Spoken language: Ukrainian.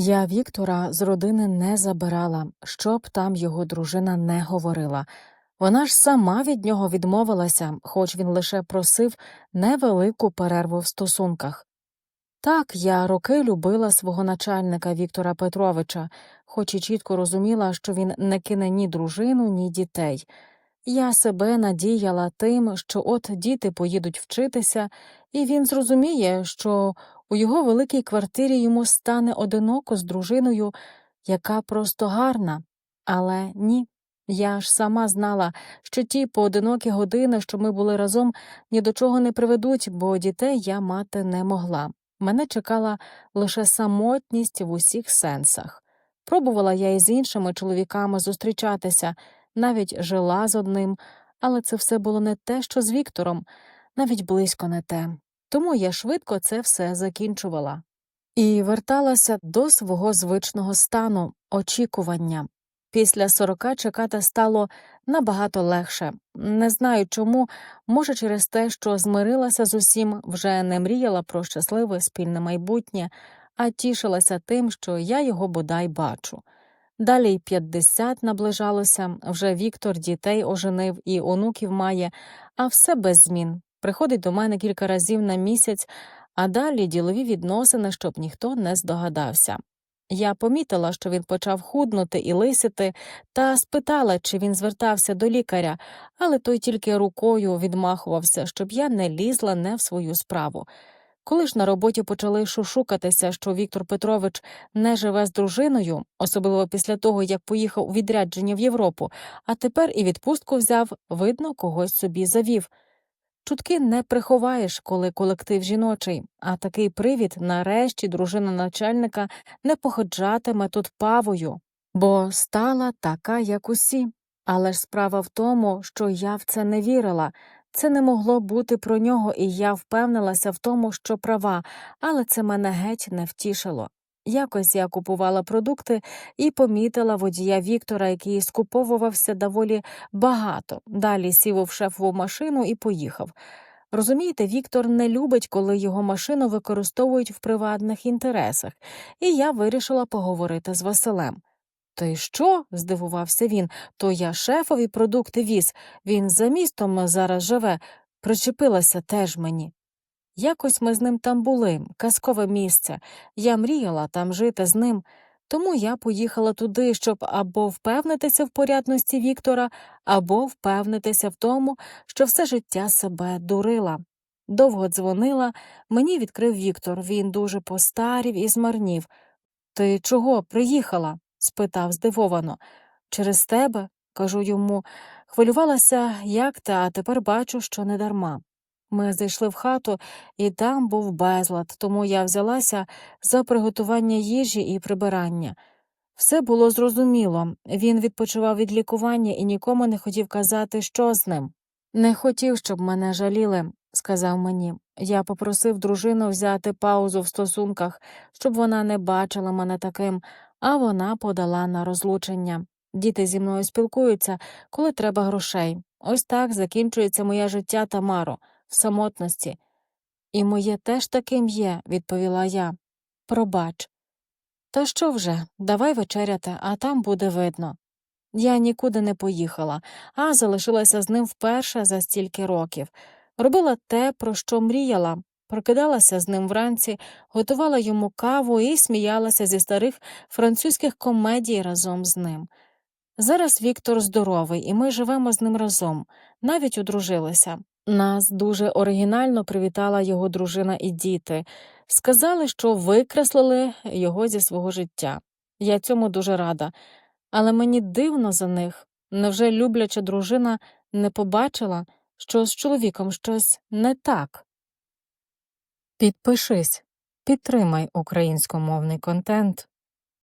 Я Віктора з родини не забирала, щоб там його дружина не говорила. Вона ж сама від нього відмовилася, хоч він лише просив невелику перерву в стосунках. Так, я роки любила свого начальника Віктора Петровича, хоч і чітко розуміла, що він не кине ні дружину, ні дітей. Я себе надіяла тим, що от діти поїдуть вчитися, і він зрозуміє, що у його великій квартирі йому стане одиноко з дружиною, яка просто гарна. Але ні, я ж сама знала, що ті поодинокі години, що ми були разом, ні до чого не приведуть, бо дітей я мати не могла. Мене чекала лише самотність в усіх сенсах. Пробувала я і з іншими чоловіками зустрічатися, навіть жила з одним, але це все було не те, що з Віктором, навіть близько не те. Тому я швидко це все закінчувала і верталася до свого звичного стану очікування. Після сорока чекати стало набагато легше. Не знаю чому, може, через те, що змирилася з усім, вже не мріяла про щасливе спільне майбутнє, а тішилася тим, що я його бодай бачу. Далі й 50 наближалося, вже Віктор дітей оженив і онуків має, а все без змін. Приходить до мене кілька разів на місяць, а далі ділові відносини, щоб ніхто не здогадався. Я помітила, що він почав худнути і лисити, та спитала, чи він звертався до лікаря, але той тільки рукою відмахувався, щоб я не лізла не в свою справу. Коли ж на роботі почали шушукатися, що Віктор Петрович не живе з дружиною, особливо після того, як поїхав у відрядження в Європу, а тепер і відпустку взяв, видно, когось собі завів. Чутки не приховаєш, коли колектив жіночий, а такий привід нарешті дружина начальника не походжатиме тут павою, бо стала така, як усі. Але ж справа в тому, що я в це не вірила. Це не могло бути про нього, і я впевнилася в тому, що права, але це мене геть не втішило. Якось я купувала продукти і помітила водія Віктора, який скуповувався доволі багато. Далі сів у шефову машину і поїхав. Розумієте, Віктор не любить, коли його машину використовують в приватних інтересах, і я вирішила поговорити з Василем. Ти що? здивувався він. То я шефові продукти віз. Він за містом зараз живе, причепилася теж мені. Якось ми з ним там були, казкове місце. Я мріяла там жити з ним, тому я поїхала туди, щоб або впевнитися в порядності Віктора, або впевнитися в тому, що все життя себе дурила. Довго дзвонила, мені відкрив Віктор. Він дуже постарів і змарнів. Ти чого приїхала? спитав здивовано. Через тебе, кажу йому, хвилювалася, як та, а тепер бачу, що не дарма. Ми зайшли в хату, і там був безлад, тому я взялася за приготування їжі і прибирання. Все було зрозуміло він відпочивав від лікування і нікому не хотів казати, що з ним. Не хотів, щоб мене жаліли, сказав мені. Я попросив дружину взяти паузу в стосунках, щоб вона не бачила мене таким, а вона подала на розлучення. Діти зі мною спілкуються, коли треба грошей. Ось так закінчується моє життя Тамаро в самотності. І моє теж таким є, відповіла я. Пробач. Та що вже, давай вечеряти, а там буде видно. Я нікуди не поїхала, а залишилася з ним вперше за стільки років. Робила те, про що мріяла, прокидалася з ним вранці, готувала йому каву і сміялася зі старих французьких комедій разом з ним. Зараз Віктор здоровий, і ми живемо з ним разом, навіть одружилися. Нас дуже оригінально привітала його дружина і діти. Сказали, що викреслили його зі свого життя. Я цьому дуже рада, але мені дивно за них. Невже любляча дружина не побачила, що з чоловіком щось не так? Підпишись, підтримай українськомовний контент.